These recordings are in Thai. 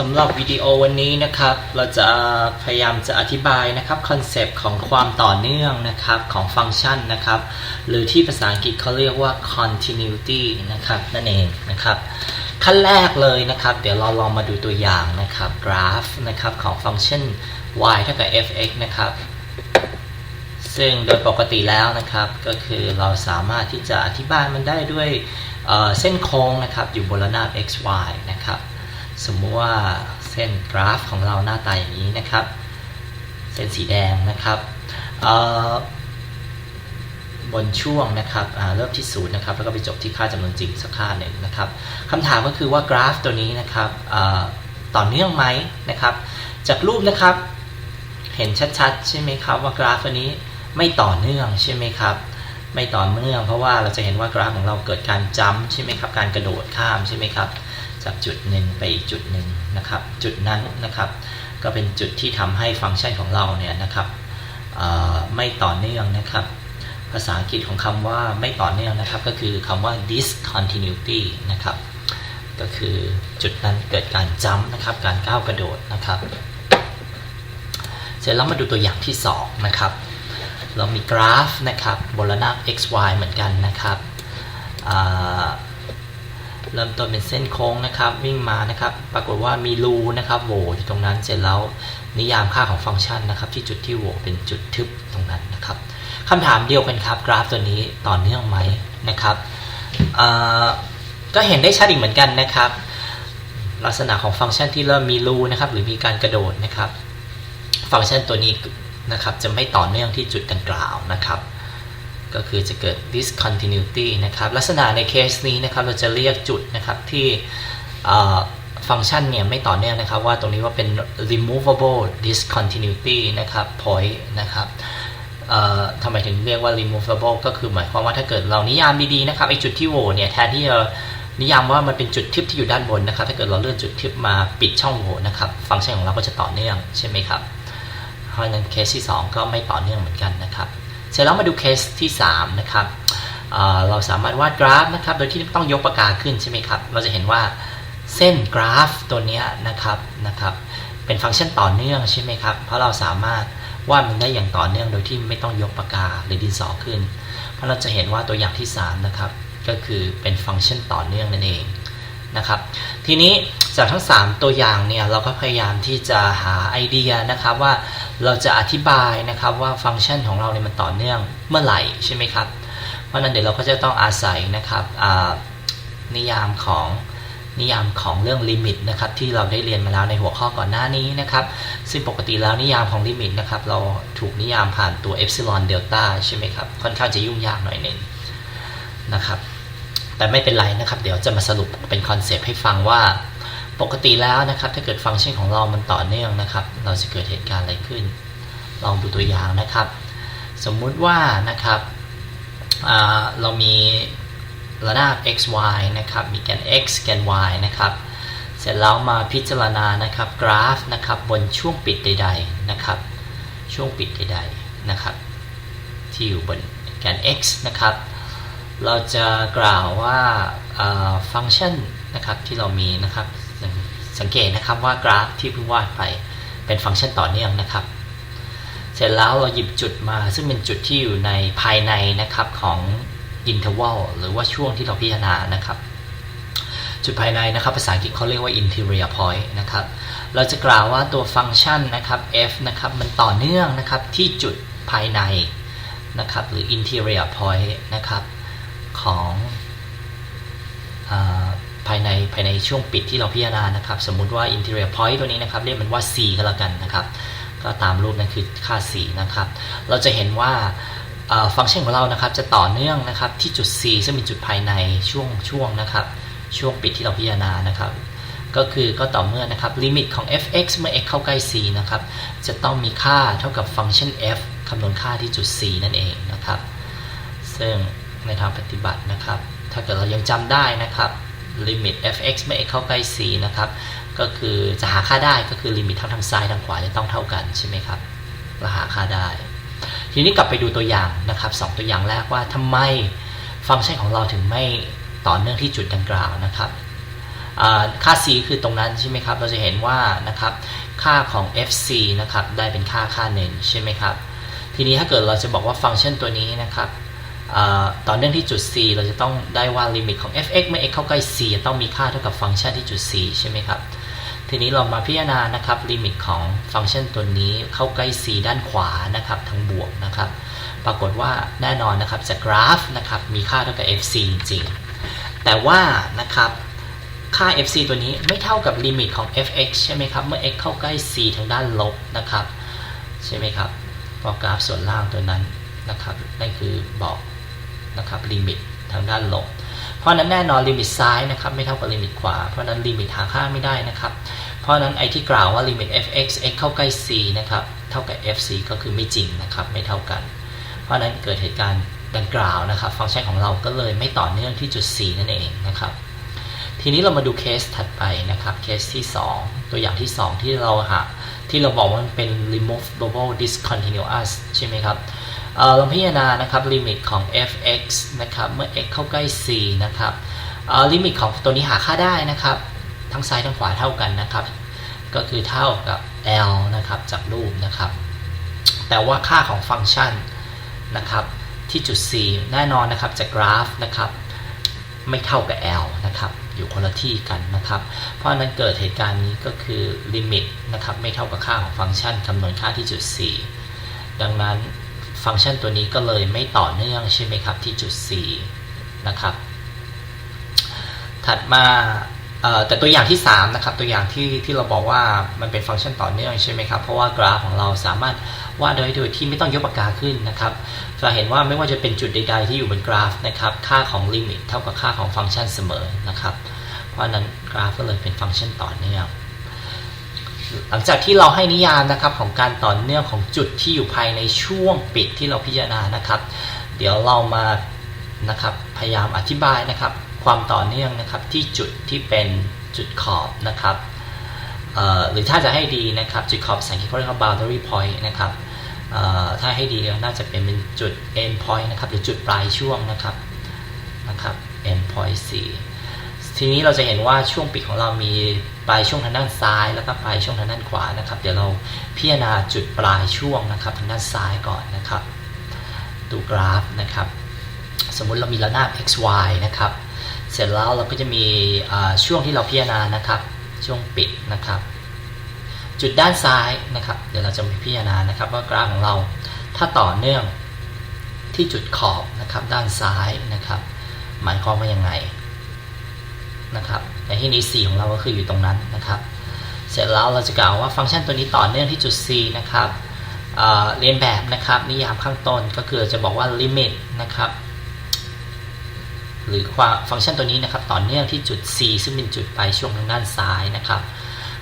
สำหรับวิดีโอวันนี้นะครับ เราจะพยายามจะอธิบายนะครับคอนเซปต์ของความต่อเนื่องนะครับของฟังก์ชันนะครับ หรือที่ภาษาอังกฤษเขาเรียกว่า continuity นะครับนั่นเองนะครับ ขั้นแรกเลยนะครับ เดี๋ยวเราลองมาดูตัวอย่างนะครับกราฟนะครับของฟังก์ชัน y เท่ากับ fx นะครับ ซึ่งโดยปกติแล้วนะครับ ก็คือเราสามารถที่จะอธิบายมันได้ด้วยเเส้นโค้งนะครับอยู่บนระนาบ xy นะครับ สมมติว่าเส้นกราฟของเราหน้าตาอย่างนี้นะครับ เส้นสีแดงนะครับบนช่วงนะครับเริ่มที่ศูนย์นะครับแล้วก็ไปจบที่ค่าจำนวนจริงสักค่าหนึ่งนะครับคำถามก็คือว่ากราฟตัวนี้นะครับต่อเนื่องไหมนะครับ จากรูปนะครับเห็นชัดๆ ใช่ไหมครับว่ากราฟตัวนี้ไม่ต่อเนื่องใช่ไหมครับไม่ต่อเนื่อง เพราะว่าเราจะเห็นว่ากราฟของเราเกิดการจัมใช่ไหมครับการกระโดดข้ามใช่ไหมครับ จากจุดหนึ่งไปอีกจุดหนึ่งนะครับ จุดนั้นนะครับ ก็เป็นจุดที่ทำให้ฟังก์ชันของเราเนี่ยนะครับไม่ต่อเนื่องนะครับ ภาษาอังกฤษของคำว่าไม่ต่อเนื่องนะครับ ก็คือคำว่า discontinuity นะครับ ก็คือจุดนั้นเกิดการจัมป์นะครับ การก้าวกระโดดนะครับ เสร็จแล้วมาดูตัวอย่างที่ 2 นะครับ เรามีกราฟนะครับบนระนาบ xy เหมือนกันนะครับ เริ่มต้นเป็นเส้นโค้งนะครับ วิ่งมานะครับ ปรากฏว่ามีรูนะครับโหว่ที่ตรงนั้นเสร็จแล้วนิยามค่าของฟังก์ชันนะครับ ที่จุดที่โหวเป็นจุดทึบตรงนั้นนะครับคำถามเดียวกันครับ กราฟตัวนี้ต่อเนื่องไหมนะครับก็เห็นได้ชัดอีกเหมือนกันนะครับ ลักษณะของฟังก์ชันที่เริ่มมีรูนะครับ หรือมีการกระโดดนะครับ ฟังก์ชันตัวนี้นะครับจะไม่ต่อเนื่องที่จุดดังกล่าวนะครับ ก็คือจะเกิด discontinuity นะครับ ลักษณะในเคสนี้นะครับเราจะเรียกจุดนะครับที่ฟังก์ชันเนี่ยไม่ต่อเนื่องนะครับ ว่าตรงนี้ว่าเป็น removable discontinuity นะครับ point นะครับทำไมถึงเรียกว่า removable ก็คือหมายความว่าถ้าเกิดเรานิยามดีๆนะครับไอจุดที่โหวเนี่ยแทนที่จะนิยามว่ามันเป็นจุดทิพที่อยู่ด้านบนนะครับ ถ้าเกิดเราเลื่อนจุดทิพมาปิดช่องโหว่นะครับ ฟังก์ชันของเราก็จะต่อเนื่องใช่ไหมครับ เพราะฉะนั้นเคสที่ 2 ก็ไม่ต่อเนื่องเหมือนกันนะครับ เสร็จแล้วมาดูเคสที่ 3 นะครับเเราสามารถวาดกราฟนะครับ โดยที่ต้องยกปากกาขึ้นใช่ไหมครับ เราจะเห็นว่าเส้นกราฟตัวนี้นะครับนะครับ เป็นฟังก์ชันต่อเนื่องใช่ไหมครับ เพราะเราสามารถวาดมันได้อย่างต่อเนื่องโดยที่ไม่ต้องยกปากกาหรือดินสอขึ้น เพราะเราจะเห็นว่าตัวอย่างที่ 3 นะครับ ก็คือเป็นฟังก์ชันต่อเนื่องนั่นเองนะครับ ทีนี้จากทั้ง 3 ตัวอย่างเนี่ยเราก็พยายามที่จะหาไอเดียนะครับว่า เราจะอธิบายนะครับว่าฟังก์ชันของเราเนี่ยมันต่อเนื่องเมื่อไหร่ใช่ไหมครับ เพราะนั้นเดี๋ยวเราก็จะต้องอาศัยนะครับนิยามของนิยามของเรื่องลิมิตนะครับที่เราได้เรียนมาแล้วในหัวข้อก่อนหน้านี้นะครับซึ่งปกติแล้วนิยามของลิมิตนะครับเราถูกนิยามผ่านตัวเอฟซิลอนเดลต้าใช่ไหมครับค่อนข้างจะยุ่งยากหน่อยหนึ่งนะครับแต่ไม่เป็นไรนะครับ เดี๋ยวจะมาสรุปเป็นคอนเซปต์ให้ฟังว่า ปกติแล้วนะครับ ถ้าเกิดฟังก์ชันของเรามันต่อเนื่องนะครับ เราจะเกิดเหตุการณ์อะไรขึ้น ลองดูตัวอย่างนะครับ สมมุติว่านะครับเรามีระนาบ x y นะครับ มีแกน x แกน y นะครับ เสร็จแล้วมาพิจารณานะครับกราฟนะครับบนช่วงปิดใด ๆนะครับ ช่วงปิดใดๆนะครับที่อยู่บนแกน x นะครับ เราจะกล่าวว่าฟังก์ชันนะครับที่เรามีนะครับ สังเกตนะครับว่ากราฟที่เพิ่งวาดไปเป็นฟังก์ชันต่อเนื่องนะครับ เสร็จแล้วเราหยิบจุดมาซึ่งเป็นจุดที่อยู่ในภายในนะครับของอินเทอร์วัลหรือว่าช่วงที่เราพิจารณานะครับ จุดภายในนะครับภาษาอังกฤษเขาเรียกว่า interior point นะครับเราจะกล่าวว่าตัวฟังก์ชันนะครับ f นะครับมันต่อเนื่องนะครับที่จุดภายในนะครับหรือ interior point นะครับของภายในภายในช่วงปิดที่เราพิจารณานะครับ สมมุติว่า interior point ตัวนี้นะครับ เรียกมันว่า c ก็แล้วกันนะครับ ก็ตามรูปนั่นคือค่า c นะครับ เราจะเห็นว่าฟังก์ชันของเรานะครับจะต่อเนื่องนะครับที่จุด c ซึ่งเป็นจุดภายในช่วงช่วงนะครับช่วงปิดที่เราพิจารณานะครับ ก็คือก็ต่อเมื่อนะครับลิมิตของ f(x) เมื่อ x เข้าใกล้ c นะครับจะต้องมีค่าเท่ากับฟังก์ชัน f คำนวณค่าที่จุด c นั่นเองนะครับ ซึ่งในทางปฏิบัตินะครับ ถ้าเกิดเรายังจำได้นะครับ ลิมิต f(x) เมื่อ x เข้าใกล้ c นะครับ ก็คือจะหาค่าได้ก็คือลิมิตทั้งทางซ้ายทางขวาจะต้องเท่ากันใช่ไหมครับเราหาค่าได้ ทีนี้กลับไปดูตัวอย่างนะครับสตัวอย่างแรกว่าทำไมฟังก์ชันของเราถึงไม่ต่อเนื่องที่จุดดังกล่าวนะครับค่า c คือตรงนั้นใช่ไหมครับ เราจะเห็นว่านะครับค่าของ fc นะครับได้เป็นค่าค่าหนึ่งใช่ไหมครับ ทีนี้ถ้าเกิดเราจะบอกว่าฟังก์ชันตัวนี้นะครับ ต่อเนื่องที่จุด c เราจะต้องได้ว่าลิมิตของ f(x) เมื่อ x เข้าใกล้ c จะต้องมีค่าเท่ากับฟังก์ชันที่จุด c ใช่ไหมครับ ทีนี้เรามาพิจารณานะครับลิมิตของฟังก์ชันตัวนี้เข้าใกล้ c ด้านขวานะครับทั้งบวกนะครับ ปรากฏว่าแน่นอนนะครับจากกราฟนะครับมีค่าเท่ากับ fc จริงๆ แต่ว่านะครับค่า fc ตัวนี้ไม่เท่ากับลิมิตของ fx ใช่ไหมครับ เมื่อ x เข้าใกล้ c ทางด้านลบนะครับ ใช่ไหมครับก็กราฟส่วนล่างตัวนั้นนะครับนั่นคือบอก นะครับลิมิตทางด้านลบ เพราะนั้นแน่นอนลิมิตซ้ายนะครับไม่เท่ากับลิมิตขวา เพราะนั้นลิมิตหาค่าไม่ได้นะครับ เพราะนั้นไอที่กล่าวว่าลิมิต fx x เข้าใกล้ c นะครับเท่ากับ fc ก็คือไม่จริงนะครับไม่เท่ากัน เพราะนั้นเกิดเหตุการณ์ดังกล่าวนะครับ ฟังก์ชันของเราก็เลยไม่ต่อเนื่องที่จุด c นั่นเองนะครับทีนี้เรามาดูเคสถัดไปนะครับเคสที่ 2 ตัวอย่างที่ 2 ที่เราหาที่เราบอกว่ามันเป็น removable discontinuous ใช่ไหมครับ เอ่อเราพิจารณานะครับลิมิตของ fx นะครับเมื่อ x เข้าใกล้ c นะครับลิมิตของตัวนี้หาค่าได้นะครับทั้งซ้ายทั้งขวาเท่ากันนะครับ ก็คือเท่ากับ l นะครับจากรูปนะครับ แต่ว่าค่าของฟังก์ชันนะครับที่จุด c แน่นอนนะครับจากกราฟนะครับไม่เท่ากับ l นะครับอยู่คนละที่กันนะครับ เพราะนั้นเกิดเหตุการณ์นี้ก็คือลิมิตนะครับไม่เท่ากับค่าของฟังก์ชันคำนวณค่าที่จุด c ดังนั้น ฟังก์ชันตัวนี้ก็เลยไม่ต่อเนื่องใช่ไหมครับที่จุด c นะครับ ถัดมาแต่ตัวอย่างที่ 3 นะครับ ตัวอย่างที่ที่เราบอกว่ามันเป็นฟังก์ชันต่อเนื่องใช่ไหมครับ เพราะว่ากราฟของเราสามารถวาดโดยโดยที่ไม่ต้องยกปากกาขึ้นนะครับจะเห็นว่าไม่ว่าจะเป็นจุดใด ๆ ที่อยู่บนกราฟนะครับ ค่าของลิมิตเท่ากับค่าของฟังก์ชันเสมอนะครับ เพราะนั้นกราฟก็เลยเป็นฟังก์ชันต่อเนื่อง ลังจากที่เราให้นิยามนะครับของการต่อเนื่องของจุดที่อยู่ภายในช่วงปิดที่เราพิจารณานะครับ เดี๋ยวเรามานะครับพยายามอธิบายนะครับ ความต่อเนื่องนะครับที่จุดที่เป็นจุดขอบนะครับหรือถ้าจะให้ดีนะครับจุดขอบภาษาอังกฤษเขาเรียกว่า boundary point นะครับถ้าให้ดีน่าจะเป็นเป็นจุด end point นะครับหรือจุดปลายช่วงนะครับนะครับ end point 4ทีนี้เราจะเห็นว่าช่วงปิดของเรามี ปลายช่วงทางด้านซ้ายแล้วก็ปลายช่วงทางด้านขวานะครับ เดี๋ยวเราพิจารณาจุดปลายช่วงนะครับทางด้านซ้ายก่อนนะครับดูกราฟนะครับ สมมุติเรามีระนาบ x y นะครับ เสร็จแล้วเราก็จะมีช่วงที่เราพิจารณานะครับ ช่วงปิดนะครับ จุดด้านซ้ายนะครับ เดี๋ยวเราจะพิจารณานะครับ ว่ากราฟของเราถ้าต่อเนื่องที่จุดขอบนะครับด้านซ้ายนะครับ หมายความว่ายังไงนะครับ ในที่นี้ c ของเราก็คืออยู่ตรงนั้นนะครับ เสร็จแล้วเราจะกล่าวว่าฟังก์ชันตัวนี้ต่อเนื่องที่จุด c นะครับเเรียนแบบนะครับนิยามข้างต้นก็คือจะบอกว่า limit นะครับหรือความฟังก์ชันตัวนี้นะครับต่อเนื่องที่จุด c ซึ่งเป็นจุดปลายช่วงทางด้านซ้ายนะครับ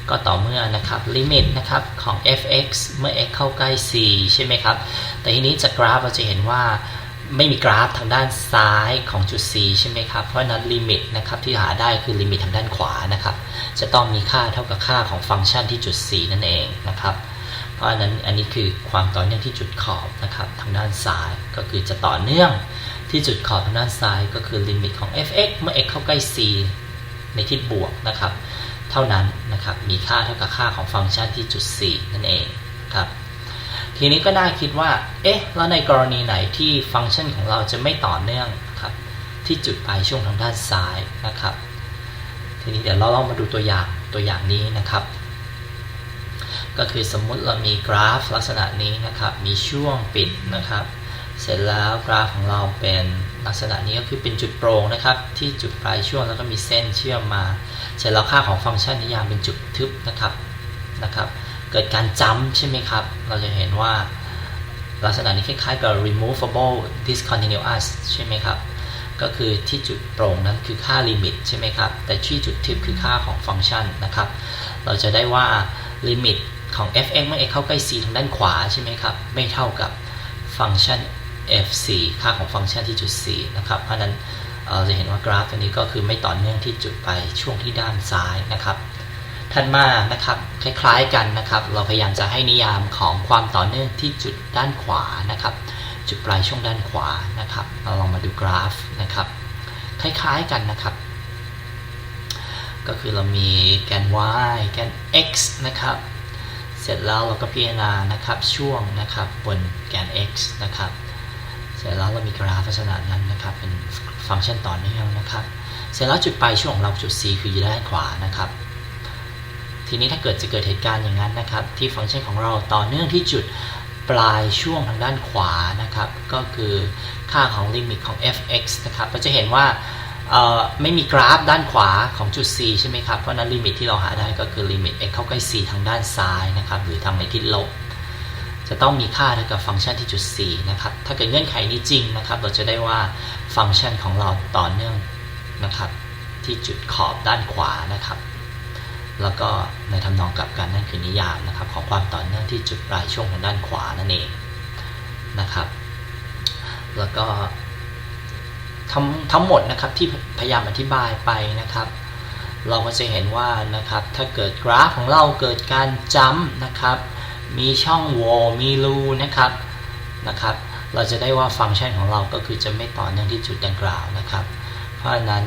ก็ต่อเมื่อนะครับ limit นะครับของ f(x) เมื่อ x เข้าใกล้ c ใช่ไหมครับ แต่ทีนี้จากกราฟเราจะเห็นว่า ไม่มีกราฟทางด้านซ้ายของจุด c ใช่ไหมครับ เพราะนั้นลิมิตนะครับที่หาได้คือลิมิตทางด้านขวานะครับ จะต้องมีค่าเท่ากับค่าของฟังก์ชันที่จุด c นั่นเองนะครับ เพราะนั้นอันนี้คือความต่อเนื่องที่จุดขอบนะครับทางด้านซ้ายก็คือจะต่อเนื่องที่จุดขอบทางด้านซ้ายก็คือลิมิตของ f(x) เมื่อ x เข้าใกล้ c ในทิศบวกนะครับ เท่านั้นนะครับมีค่าเท่ากับค่าของฟังก์ชันที่จุด c นั่นเองครับ ทีนี้ก็น่าคิดว่า เอ๊ะ แล้วในกรณีไหนที่ฟังก์ชันของเราจะไม่ต่อเนื่องครับที่จุดปลายช่วงทางด้านซ้ายนะครับ ทีนี้เดี๋ยวเราลองมาดูตัวอย่างตัวอย่างนี้นะครับ ก็คือสมมุติเรามีกราฟลักษณะนี้นะครับ มีช่วงปิดนะครับ เสร็จแล้วกราฟของเราเป็นลักษณะนี้ก็คือเป็นจุดโปร่งนะครับ ที่จุดปลายช่วงแล้วก็มีเส้นเชื่อมมา เสร็จแล้วค่าของฟังก์ชันนิยามเป็นจุดทึบนะครับนะครับ เกิดการจำใช่ไหมครับ เราจะเห็นว่าลักษณะนี้คล้ายๆกับ removable discontinuous ใช่ไหมครับ ก็คือที่จุดโปร่งนั้นคือค่าลิมิตใช่ไหมครับ แต่ที่จุดทิปคือค่าของฟังก์ชันนะครับ เราจะได้ว่าลิมิตของ f(x) เมื่อ x เข้าใกล้ c ทางด้านขวาใช่ไหมครับ ไม่เท่ากับฟังก์ชัน f(c) ค่าของฟังก์ชันที่จุด c นะครับ เพราะนั้นเราจะเห็นว่ากราฟตัวนี้ก็คือไม่ต่อเนื่องที่จุดไปช่วงที่ด้านซ้ายนะครับ ถัดมานะครับคล้ายๆกันนะครับ เราพยายามจะให้นิยามของความต่อเนื่องที่จุดด้านขวานะครับ จุดปลายช่วงด้านขวานะครับ เราลองมาดูกราฟนะครับ คล้ายๆกันนะครับ ก็คือเรามีแกน y แกน x นะครับ เสร็จแล้วเราก็พิจารณานะครับช่วงนะครับบนแกน x นะครับ เสร็จแล้วเรามีกราฟลักษณะนั้นนะครับเป็นฟังก์ชันต่อเนื่องนะครับ เสร็จแล้วจุดปลายช่วงของเราจุด c คืออยู่ด้านขวานะครับ ทีนี้ถ้าเกิดจะเกิดเหตุการณ์อย่างนั้นนะครับ ที่ฟังก์ชันของเราต่อเนื่องที่จุดปลายช่วงทางด้านขวานะครับ ก็คือค่าของลิมิตของ f(x) นะครับเราจะเห็นว่าไม่มีกราฟด้านขวาของจุด c ใช่ไหมครับ เพราะฉะนั้นลิมิตที่เราหาได้ก็คือลิมิต x เข้าใกล้ c ทางด้านซ้ายนะครับ หรือทางในทิศลบ จะต้องมีค่าเท่ากับฟังก์ชันที่จุด c นะครับ ถ้าเกิดเงื่อนไขนี้จริงนะครับ เราจะได้ว่าฟังก์ชันของเราต่อเนื่องนะครับ ที่จุดขอบด้านขวานะครับ แล้วก็ในทำนองกลับกันนั่นคือนิยามนะครับของความต่อเนื่องที่จุดปลายช่วงทางด้านขวานั่นเองนะครับ แล้วก็ทั้งทั้งหมดนะครับที่พยายามอธิบายไปนะครับ เราก็จะเห็นว่านะครับถ้าเกิดกราฟของเราเกิดการจัมป์นะครับ มีช่องโหว่มีรูนะครับนะครับ เราจะได้ว่าฟังก์ชันของเราก็คือจะไม่ต่อเนื่องที่จุดดังกล่าวนะครับ เพราะฉะนั้น